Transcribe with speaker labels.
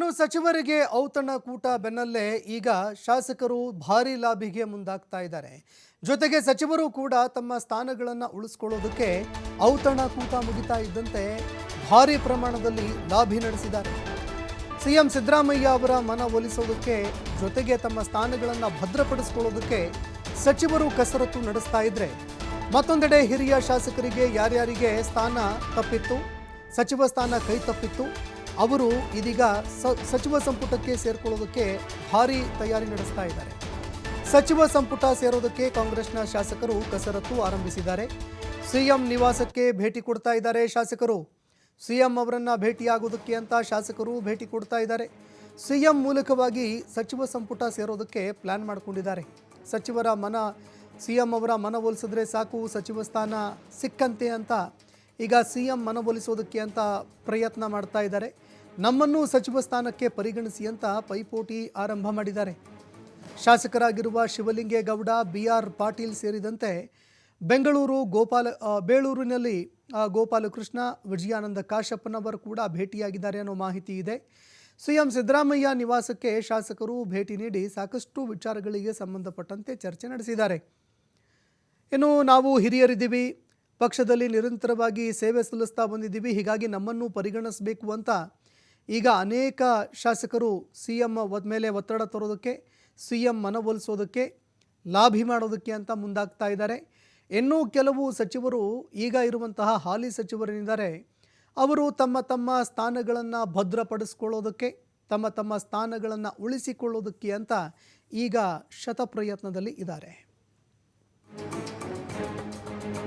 Speaker 1: ಇನ್ನು ಸಚಿವರಿಗೆ ಔತಣ ಕೂಟ ಬೆನ್ನಲ್ಲೇ ಈಗ ಶಾಸಕರು ಭಾರಿ ಲಾಭಿಗೆ ಮುಂದಾಗ್ತಾ ಇದ್ದಾರೆ. ಜೊತೆಗೆ ಸಚಿವರು ಕೂಡ ತಮ್ಮ ಸ್ಥಾನಗಳನ್ನು ಉಳಿಸ್ಕೊಳ್ಳೋದಕ್ಕೆ ಔತಣ ಕೂಟ ಮುಗಿತಾ ಇದ್ದಂತೆ ಭಾರಿ ಪ್ರಮಾಣದಲ್ಲಿ ಲಾಭಿ ನಡೆಸಿದ್ದಾರೆ. ಸಿಎಂ ಸಿದ್ದರಾಮಯ್ಯ ಅವರ ಮನ ಒಲಿಸೋದಕ್ಕೆ ಜೊತೆಗೆ ತಮ್ಮ ಸ್ಥಾನಗಳನ್ನು ಭದ್ರಪಡಿಸ್ಕೊಳ್ಳೋದಕ್ಕೆ ಸಚಿವರು ಕಸರತ್ತು ನಡೆಸ್ತಾ ಇದ್ರೆ ಮತ್ತೊಂದೆಡೆ ಹಿರಿಯ ಶಾಸಕರಿಗೆ ಯಾರ್ಯಾರಿಗೆ ಸ್ಥಾನ ತಪ್ಪಿತ್ತು? ಸಚಿವ ಸ್ಥಾನ ಕೈ ತಪ್ಪಿತ್ತು? ಅವರು ಇದೀಗ ಸಚಿವ ಸಂಪುಟಕ್ಕೆ ಸೇರ್ಕೊಳ್ಳೋದಕ್ಕೆ ಭಾರಿ ತಯಾರಿ ನಡೆಸ್ತಾ ಇದ್ದಾರೆ. ಸಚಿವ ಸಂಪುಟ ಸೇರೋದಕ್ಕೆ ಕಾಂಗ್ರೆಸ್ನ ಶಾಸಕರು ಕಸರತ್ತು ಆರಂಭಿಸಿದ್ದಾರೆ. ಸಿಎಂ ನಿವಾಸಕ್ಕೆ ಭೇಟಿ ಕೊಡ್ತಾ ಇದ್ದಾರೆ ಶಾಸಕರು. ಸಿಎಂ ಅವರನ್ನು ಭೇಟಿಯಾಗೋದಕ್ಕೆ ಅಂತ ಶಾಸಕರು ಭೇಟಿ ಕೊಡ್ತಾ ಇದ್ದಾರೆ. ಸಿಎಂ ಮೂಲಕವಾಗಿ ಸಚಿವ ಸಂಪುಟ ಸೇರೋದಕ್ಕೆ ಪ್ಲ್ಯಾನ್ ಮಾಡಿಕೊಂಡಿದ್ದಾರೆ. ಸಚಿವರ ಮನ, ಸಿಎಂ ಅವರ ಮನವೊಲಿಸಿದ್ರೆ ಸಾಕು, ಸಚಿವ ಸ್ಥಾನ ಸಿಕ್ಕಂತೆ ಅಂತ ಈಗ ಸಿ ಎಂ ಮನವೊಲಿಸೋದಕ್ಕೆ ಅಂತ ಪ್ರಯತ್ನ ಮಾಡ್ತಾ ಇದ್ದಾರೆ. ನಮ್ಮನ್ನು ಸಚಿವ ಸ್ಥಾನಕ್ಕೆ ಪರಿಗಣಿಸಿ ಅಂತ ಪೈಪೋಟಿ ಆರಂಭ ಮಾಡಿದ್ದಾರೆ. ಶಾಸಕರಾಗಿರುವ ಶಿವಲಿಂಗೇಗೌಡ ಬಿ ಆರ್ ಪಾಟೀಲ್ ಸೇರಿದಂತೆ ಬೆಂಗಳೂರು, ಗೋಪಾಲ ಬೇಳೂರಿನಲ್ಲಿ ಗೋಪಾಲಕೃಷ್ಣ, ವಿಜಯಾನಂದ ಕಾಶಪ್ಪನವರು ಕೂಡ ಭೇಟಿಯಾಗಿದ್ದಾರೆ ಅನ್ನೋ ಮಾಹಿತಿ ಇದೆ. ಸಿಎಂ ಸಿದ್ದರಾಮಯ್ಯ ನಿವಾಸಕ್ಕೆ ಶಾಸಕರು ಭೇಟಿ ನೀಡಿ ಸಾಕಷ್ಟು ವಿಚಾರಗಳಿಗೆ ಸಂಬಂಧಪಟ್ಟಂತೆ ಚರ್ಚೆ ನಡೆಸಿದ್ದಾರೆ. ಇನ್ನು ನಾವು ಹಿರಿಯರಿದ್ದೀವಿ. ಪಕ್ಷದಲ್ಲಿ ನಿರಂತರವಾಗಿ ಸೇವೆ ಸಲ್ಲಿಸ್ತಾ ಬಂದಿದ್ದೀವಿ, ಹೀಗಾಗಿ ನಮ್ಮನ್ನು ಪರಿಗಣಿಸಬೇಕು ಅಂತ ಈಗ ಅನೇಕ ಶಾಸಕರು ಸಿ ಎಂ ಮೇಲೆ ಒತ್ತಡ ತರೋದಕ್ಕೆ ಸಿ ಎಂ ಮನವೊಲಿಸೋದಕ್ಕೆ, ಲಾಭಿ ಮಾಡೋದಕ್ಕೆ ಅಂತ ಮುಂದಾಗ್ತಾ ಇದ್ದಾರೆ. ಇನ್ನೂ ಕೆಲವು ಸಚಿವರು ಈಗ ಇರುವಂತಹ ಹಾಲಿ ಸಚಿವರೇನಿದ್ದಾರೆ ಅವರು ತಮ್ಮ ತಮ್ಮ ಸ್ಥಾನಗಳನ್ನು ಭದ್ರಪಡಿಸ್ಕೊಳ್ಳೋದಕ್ಕೆ, ತಮ್ಮ ತಮ್ಮ ಸ್ಥಾನಗಳನ್ನು ಉಳಿಸಿಕೊಳ್ಳೋದಕ್ಕೆ ಅಂತ ಈಗ ಶತಪ್ರಯತ್ನದಲ್ಲಿ ಇದ್ದಾರೆ.